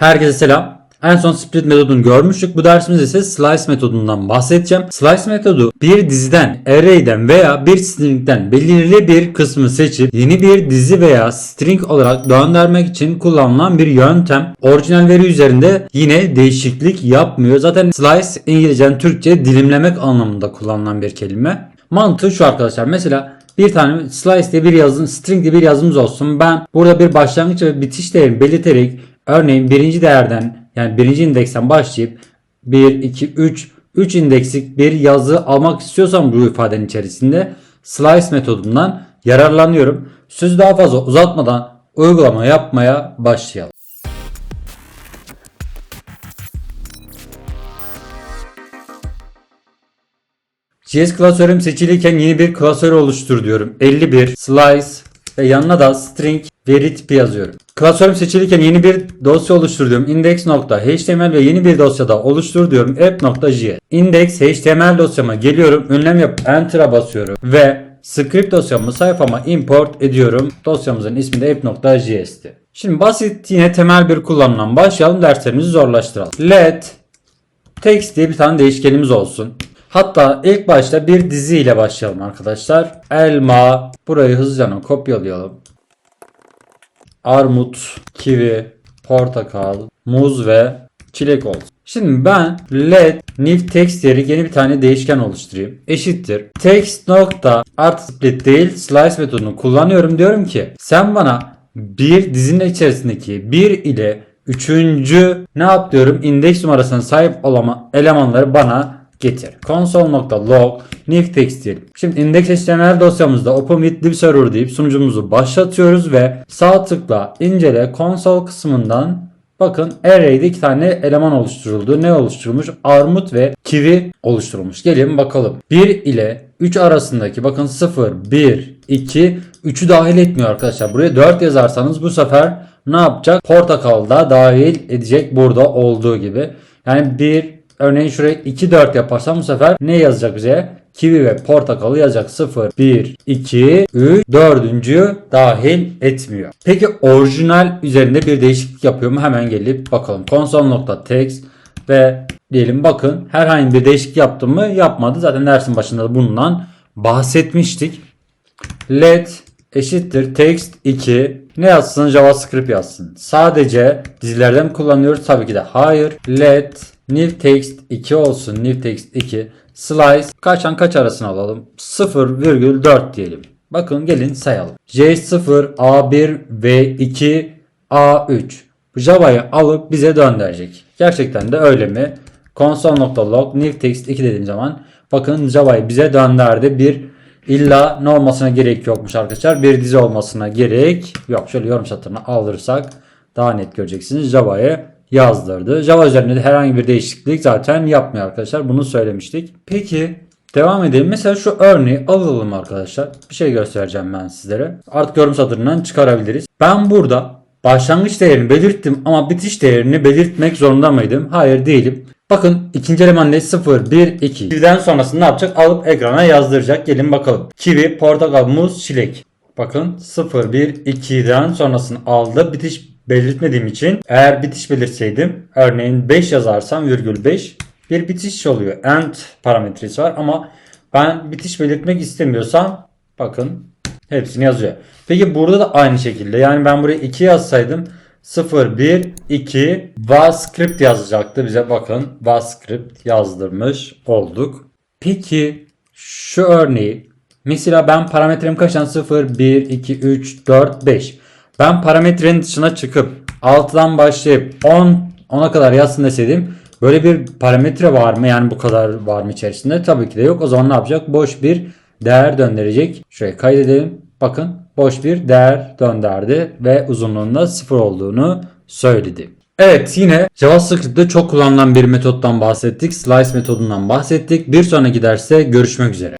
Herkese selam. En son split metodunu görmüştük. Bu dersimizde ise slice metodundan bahsedeceğim. Slice metodu bir diziden, array'den veya bir string'den belirli bir kısmı seçip yeni bir dizi veya string olarak döndürmek için kullanılan bir yöntem. Orijinal veri üzerinde yine değişiklik yapmıyor. Zaten slice İngilizce'den Türkçe dilimlemek anlamında kullanılan bir kelime. Mantığı şu arkadaşlar. Mesela bir tane slice diye bir yazım, string diye bir yazımız olsun. Ben burada bir başlangıç ve bitiş değerini belirterek örneğin birinci değerden yani birinci indeksten başlayıp 1, 2, 3, 3 indekslik bir yazı almak istiyorsam bu ifadenin içerisinde slice metodundan yararlanıyorum. Sözü daha fazla uzatmadan uygulama yapmaya başlayalım. JS klasörüm seçiliyken yeni bir klasör oluştur diyorum. 51 slice ve yanına da string veri tipi yazıyorum. Klasörüm seçilirken yeni bir dosya oluştur diyorum. index.html ve yeni bir dosyada oluştur diyorum. app.js. Index HTML dosyama geliyorum. Ünlem yapıp enter'a basıyorum ve script dosyamı sayfama import ediyorum. Dosyamızın ismi de app.js'ti. Şimdi basit yine temel bir kullanımdan başlayalım. Derslerimizi zorlaştıralım. Let text diye bir tane değişkenimiz olsun. Hatta ilk başta bir dizi ile başlayalım arkadaşlar. Elma. Burayı hızlıca kopyalayalım. Armut, kivi, portakal, muz ve çilek olsun. Şimdi ben let new text diyerek yeni bir tane değişken oluşturayım. Eşittir. Text nokta art split değil slice metodunu kullanıyorum diyorum ki sen bana bir dizinin içerisindeki 1 ile üçüncü ne yap diyorum indeks numarasına sahip olan elemanları bana getir. Console.log text diyelim. Şimdi index.html dosyamızda open with div server deyip sunucumuzu başlatıyoruz ve sağ tıkla incele console kısmından bakın array'de iki tane eleman oluşturuldu. Ne oluşturulmuş? Armut ve kivi oluşturulmuş. Gelin bakalım. 1 ile 3 arasındaki bakın 0, 1, 2, 3'ü dahil etmiyor arkadaşlar. Buraya 4 yazarsanız bu sefer ne yapacak? Portakal da dahil edecek burada olduğu gibi. Yani 1, Örneğin şuraya 2 4 yaparsam bu sefer ne yazacak bize? Kivi ve portakalı yazacak 0, 1, 2, 3, 4. dahil etmiyor. Peki orijinal üzerinde bir değişiklik yapıyor mu? Hemen gelip bakalım. Console.text ve diyelim bakın herhangi bir değişiklik yaptı mı? Yapmadı. Zaten dersin başında da bundan bahsetmiştik. Let eşittir text 2 ne yazsın javascript yazsın. Sadece dizilerden kullanıyoruz? Tabii ki de hayır. Let new text 2 olsun. New text 2 slice kaçtan kaç arasına alalım? 0,4 diyelim. Bakın gelin sayalım. J0, A1, V2, A3. Bu Java'yı alıp bize döndürecek. Gerçekten de öyle mi? Console.log new text 2 dediğim zaman bakın Java'yı bize döndürdü. Bir İlla ne olmasına gerek yokmuş arkadaşlar. Bir dizi olmasına gerek yok. Şöyle yorum satırına alırsak daha net göreceksiniz. Java'ya yazdırdı. Java üzerinde de herhangi bir değişiklik zaten yapmıyor arkadaşlar. Bunu söylemiştik. Peki devam edelim. Mesela şu örneği alalım arkadaşlar. Bir şey göstereceğim ben sizlere. Artık yorum satırından çıkarabiliriz. Ben burada başlangıç değerini belirttim ama bitiş değerini belirtmek zorunda mıydım? Hayır değilim. Bakın ikinci eleman ne? 0, 1, 2. Kivi'den sonrasını ne yapacak? Alıp ekrana yazdıracak. Gelin bakalım. Kivi, portakal, muz, çilek. Bakın 0, 1, 2'den sonrasını aldı. Bitiş belirtmediğim için eğer bitiş belirtseydim örneğin 5 yazarsam virgül 5 bir bitiş oluyor. End parametresi var ama ben bitiş belirtmek istemiyorsam bakın hepsini yazıyor. Peki burada da aynı şekilde yani ben buraya 2 yazsaydım 0, 1, 2 VAScript yazacaktı bize bakın VAScript yazdırmış olduk. Peki şu örneği mesela ben parametrem kaçtan 0, 1, 2, 3, 4, 5 ben parametrenin dışına çıkıp 6'dan başlayıp 10 10'a kadar yazsın deseydim böyle bir parametre var mı yani bu kadar var mı içerisinde tabii ki de yok o zaman ne yapacak boş bir değer döndürecek şuraya kaydedelim bakın boş bir değer döndürdü ve uzunluğunda 0 olduğunu söyledi. Evet yine JavaScript'te çok kullanılan bir metottan bahsettik. Slice metodundan bahsettik. Bir sonraki derste görüşmek üzere.